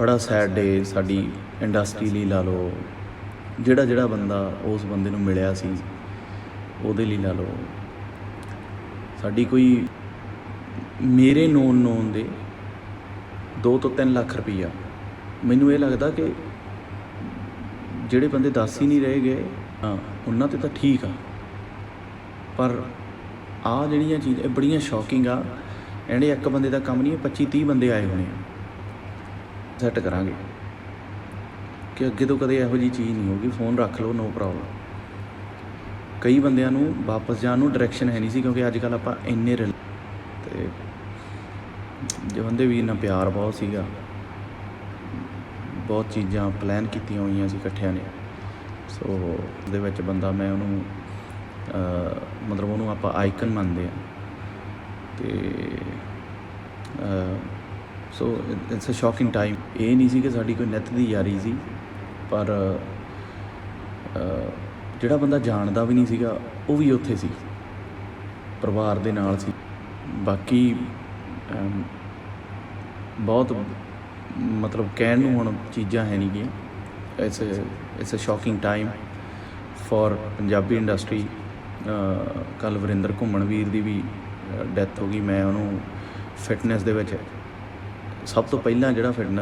ਬੜਾ ਸੈਡ ਡੇ ਸਾਡੀ ਇੰਡਸਟਰੀ ਲਈ ਲਾ ਲਓ, ਜਿਹੜਾ ਜਿਹੜਾ ਬੰਦਾ ਉਸ ਬੰਦੇ ਨੂੰ ਮਿਲਿਆ ਸੀ, ਉਹਦੇ ਲਈ ਲਾ ਲਓ। ਸਾਡੀ ਕੋਈ ਮੇਰੇ ਨੋਨ ਨੋਨ ਦੇ 2 ਤੋਂ 3 ਲੱਖ ਰੁਪਈਆ। ਮੈਨੂੰ ਇਹ ਲੱਗਦਾ ਕਿ ਜਿਹੜੇ ਬੰਦੇ ਦੱਸ ਹੀ ਨਹੀਂ ਰਹੇ ਗਏ, ਹਾਂ, ਉਹਨਾਂ ਤੇ ਤਾਂ ਠੀਕ ਆ। ਪਰ ਆ ਜਿਹੜੀਆਂ ਚੀਜ਼ਾਂ, ਇਹ ਬੜੀਆਂ ਸ਼ੌਕਿੰਗ ਆ। ਇਹਨੇ ਇੱਕ ਬੰਦੇ ਦਾ ਕੰਮ ਨਹੀਂ 25 30 ਬੰਦੇ ਆਏ ਹੋਣੇ ਆ। ਸੈੱਟ ਕਰਾਂਗੇ। ਕਿ ਅੱਗੇ ਤੋਂ ਕਦੇ ਇਹੋ ਜੀ ਚੀਜ਼ ਨਹੀਂ ਹੋਗੀ ਫੋਨ ਰੱਖ ਲਓ ਨੋ ਪ੍ਰੋਬਲਮ ਕਈ ਬੰਦਿਆਂ ਨੂੰ ਵਾਪਸ ਜਾਣ ਨੂੰ ਡਾਇਰੈਕਸ਼ਨ ਹੈ ਨਹੀਂ ਸੀ, ਕਿਉਂਕਿ ਅੱਜ ਕੱਲ ਆਪਾਂ ਇੰਨੇ ਰਿਲ- ਤੇ ਜਵੰਦੇ ਵੀਰ ਨਾਲ ਪਿਆਰ ਬਹੁਤ ਸੀਗਾ, ਬਹੁਤ ਚੀਜ਼ਾਂ ਪਲਾਨ ਕੀਤੀਆਂ ਹੋਈਆਂ ਸੀ ਇਕੱਠਿਆਂ ਨੇ। ਸੋ ਉਹਦੇ ਵਿੱਚ ਬੰਦਾ, ਮੈਂ ਉਹਨੂੰ ਮਤਲਬ ਉਹਨੂੰ ਆਪਾਂ ਆਈਕਨ ਮੰਨਦੇ ਆ ਤੇ so it's a shocking time ਇਹ ਨਹੀਂ ਸੀ ਕਿ ਸਾਡੀ ਕੋਈ ਨਿੱਤ ਦੀ ਯਾਰੀ ਸੀ ਪਰ ਜਿਹੜਾ ਬੰਦਾ ਜਾਣਦਾ ਵੀ ਨਹੀਂ ਸੀਗਾ ਉਹ ਵੀ ਉੱਥੇ ਸੀ ਪਰਿਵਾਰ ਦੇ ਨਾਲ ਸੀ ਬਾਕੀ ਬਹੁਤ ਮਤਲਬ ਕਹਿਣ ਨੂੰ ਹੁਣ ਚੀਜ਼ਾਂ ਹੈ ਨਹੀਂ ਗੀਆਂ it's it's a shocking time for Punjabi industry ਕੱਲ ਵਰਿੰਦਰ ਘੁੰਮਣ ਵੀਰ ਦੀ ਵੀ ਡੈਥ ਹੋ ਗਈ ਮੈਂ ਉਹਨੂੰ ਫਿਟਨੈਸ ਦੇ ਵਿੱਚ ਸਭ ਤੋਂ ਪਹਿਲਾਂ ਜਿਹੜਾ ਫਿਟਨੈਸ